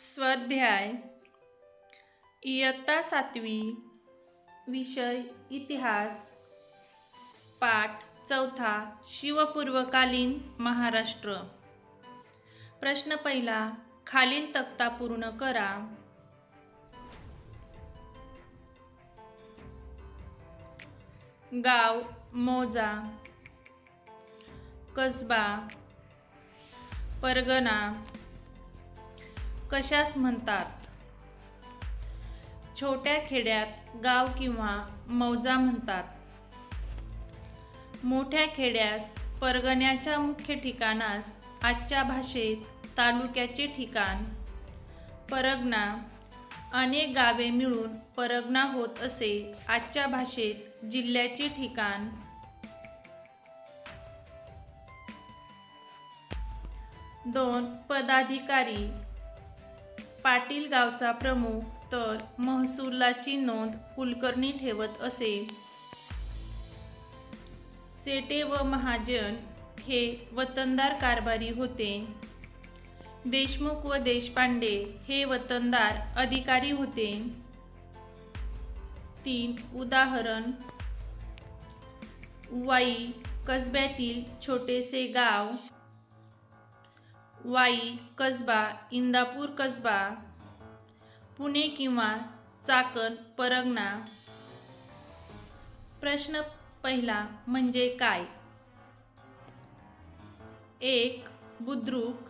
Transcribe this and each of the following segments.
स्वाध्याय इयत्ता सातवी विषय इतिहास पाठ चौथा शिवपूर्वकालीन महाराष्ट्र. प्रश्न पहिला खालील तक्ता पूर्ण करा. गाव मोजा कसबा परगना कशास म्हणतात? छोट्या खेड्यात गाव किंवा मौजा म्हणतात. मोठ्या खेड्यास परगण्याच्या मुख्य ठिकाणास आजच्या भाषेत तालुक्याचे ठिकाण परगणा अनेक गावे मिळून परगणा होत असे आजच्या भाषेत जिल्ह्याचे ठिकाण. दोन पदाधिकारी पाटील गावचा प्रमुख तर महसुलाची नोंद कुलकर्णी ठेवत असे. सेटे व महाजन हे वतनदार कारभारी होते. देशमुख व देशपांडे हे वतनदार अधिकारी होते. तीन उदाहरण. वाई कसब्यातील छोटेसे गाव वाई कसबा इंदापूर कसबा पुणे किंवा चाकण परगणा. प्रश्न पहिला म्हणजे काय? एक बुद्रुक.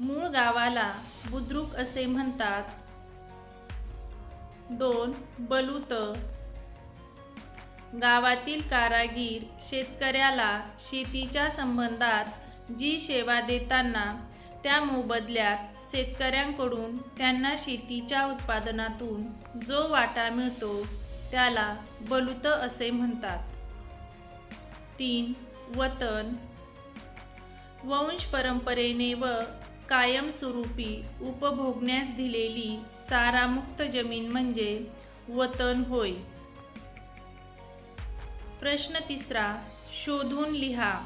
मूळ गावाला बुद्रुक असे म्हणतात. दोन बलुत. गावातील कारागीर शेतकऱ्याला शेतीच्या संबंधात जी सेवा देताना त्या मोबदल्यात शेतकऱ्यांकडून त्यांना शेतीच्या उत्पादनातून जो वाटा मिळतो त्याला बलुत असे म्हणतात. तीन वतन. वंश परंपरेने व कायमस्वरूपी उपभोगण्यास दिलेली सारामुक्त जमीन म्हणजे वतन होय. प्रश्न तिसरा शोधून लिहा.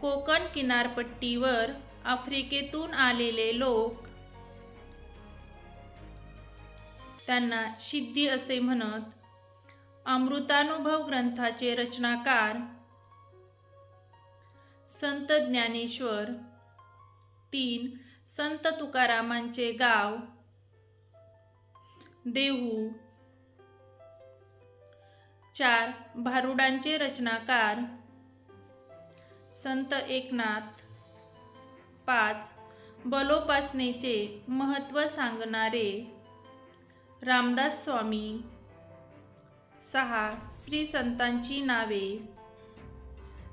कोकण किनारपट्टीवर आफ्रिकेतून आलेले लोक त्यांना सिद्धी असे म्हणत अमृतानुभव ग्रंथाचे रचनाकार संत ज्ञानेश्वर तीन संत तुकारामांचे गाव देहू चार भारुडांचे रचनाकार संत एकनाथ पाच बलोपासनेचे महत्त्व सांगणारे रामदास स्वामी सहा श्री संतांची नावे.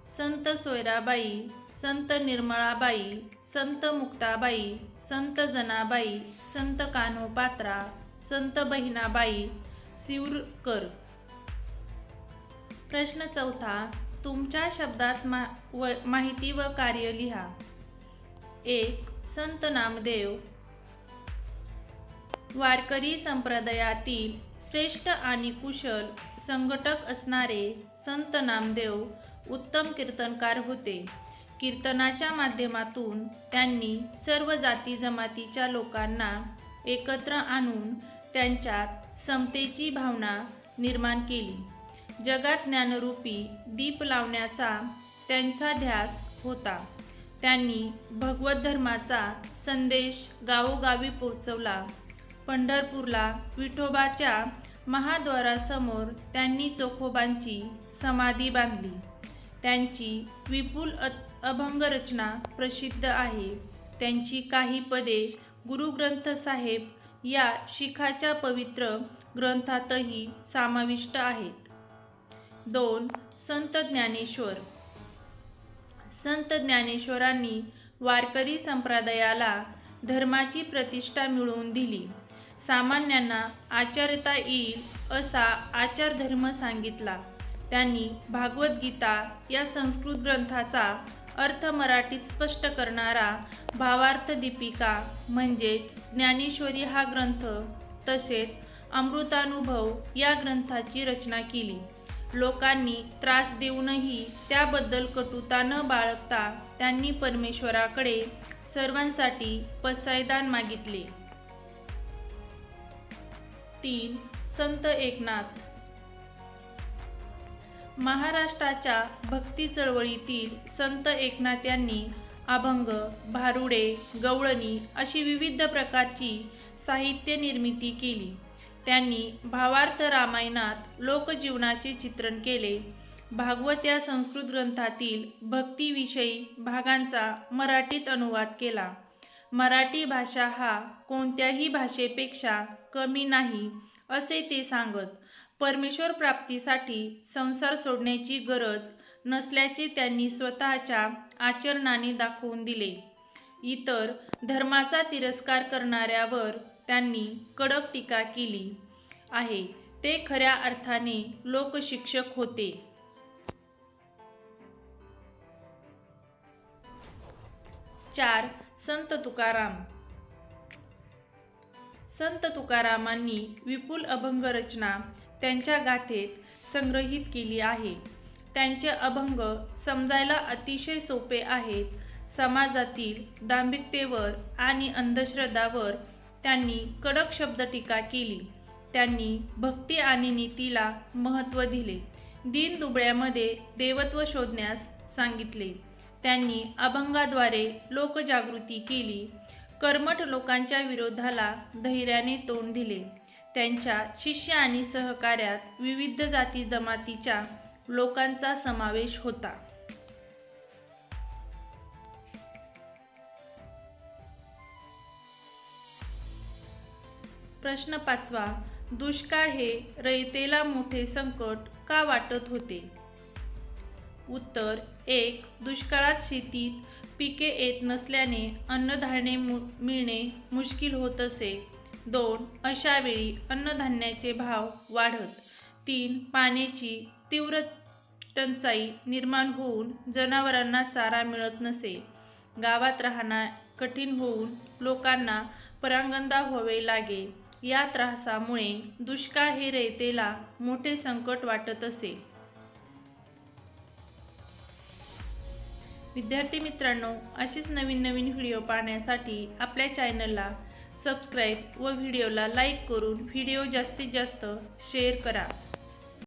संत सोयराबाई संत निर्मळाबाई संत मुक्ताबाई संत जनाबाई संत कान्होपात्रा संत बहिणाबाई सिवरकर. प्रश्न चौथा तुमच्या शब्दात मा व माहिती व कार्य लिहा. एक संत नामदेव. वारकरी संप्रदायातील श्रेष्ठ आणि कुशल संघटक असणारे संत नामदेव उत्तम कीर्तनकार होते. कीर्तनाच्या माध्यमातून त्यांनी सर्व जाती जमातीच्या लोकांना एकत्र आणून त्यांच्यात समतेची भावना निर्माण केली. जगात ज्ञानरूपी दीप लावण्याचा त्यांचा ध्यास होता. त्यांनी भगवत धर्माचा संदेश गावोगावी पोचवला पंढरपूरला विठोबाच्या महाद्वारासमोर त्यांनी चोखोबांची समाधी बांधली. त्यांची विपुल अभंगरचना प्रसिद्ध आहे. त्यांची काही पदे गुरुग्रंथ साहेब या शिखाच्या पवित्र ग्रंथातही समाविष्ट आहेत. दोन संत ज्ञानेश्वर. संत ज्ञानेश्वरांनी वारकरी संप्रदायाला धर्माची प्रतिष्ठा मिळवून दिली. सामान्यांना आचरता येईल असा आचारधर्म सांगितला. त्यांनी भागवद्गीता या संस्कृत ग्रंथाचा अर्थ मराठीत स्पष्ट करणारा भावार्थ दीपिका म्हणजेच ज्ञानेश्वरी हा ग्रंथ तसेच अमृतानुभव या ग्रंथाची रचना केली. लोकांनी त्रास देऊनही त्याबद्दल कटुता न बाळगता त्यांनी परमेश्वराकडे सर्वांसाठी पसायदान मागितले. तीन संत एकनाथ. महाराष्ट्राच्या भक्ती चळवळीतील संत एकनाथ यांनी अभंग भारुडे गवळणी अशी विविध प्रकारची साहित्य निर्मिती केली. त्यांनी भावार्थ रामायणात लोकजीवनाचे चित्रण केले. भागवत या संस्कृत ग्रंथातील भक्तीविषयी भागांचा मराठीत अनुवाद केला. मराठी भाषा हा कोणत्याही भाषेपेक्षा कमी नाही असे ते सांगत. परमेश्वर प्राप्तीसाठी संसार सोडण्याची गरज नसल्याचे त्यांनी स्वतःच्या आचरणाने दाखवून दिले. इतर धर्माचा तिरस्कार करणाऱ्यावर त्यांनी कडक टीका केली आहे. ते खऱ्या अर्थाने लोकशिक्षक होते. चार संत तुकाराम. संत तुकारामांनी विपुल अभंग रचना त्यांच्या गाथेत संग्रहित केली आहे. त्यांचे अभंग समजायला अतिशय सोपे आहेत. समाजातील दांभिकतेवर आणि अंधश्रद्धावर त्यांनी कडक शब्द टीका केली. त्यांनी भक्ती आणि नीतीला महत्त्व दिले. दीन दुबळ्यामध्ये देवत्व शोधण्यास सांगितले. त्यांनी अभंगाद्वारे लोकजागृती केली. कर्मठ लोकांच्या विरोधाला धैर्याने तोंड दिले. त्यांच्या शिष्य आणि सहकार्यात विविध जाती जमातीच्या लोकांचा समावेश होता. प्रश्न पाचवा दुष्काळ हे रयतेला मोठे संकट का वाटत होते? उत्तर एक दुष्काळात शेतीत पिके येत नसल्याने अन्नधान्य मु मिळणे मुश्किल होत असे. दोन अशा वेळी अन्नधान्याचे भाव वाढत. तीन पाण्याची तीव्र टंचाई निर्माण होऊन जनावरांना चारा मिळत नसे. गावात राहणं कठीण होऊन लोकांना परांगंदा व्हावे लागे. या त्रासामुळे दुष्काळ हे रयतेला मोठे संकट वाटत असे. विद्यार्थी मित्रांनो अशीच नवीन नवीन व्हिडिओ पाहण्यासाठी आपल्या चॅनलला सबस्क्राईब व व्हिडिओला लाईक करून व्हिडिओ जास्तीत जास्त शेअर करा.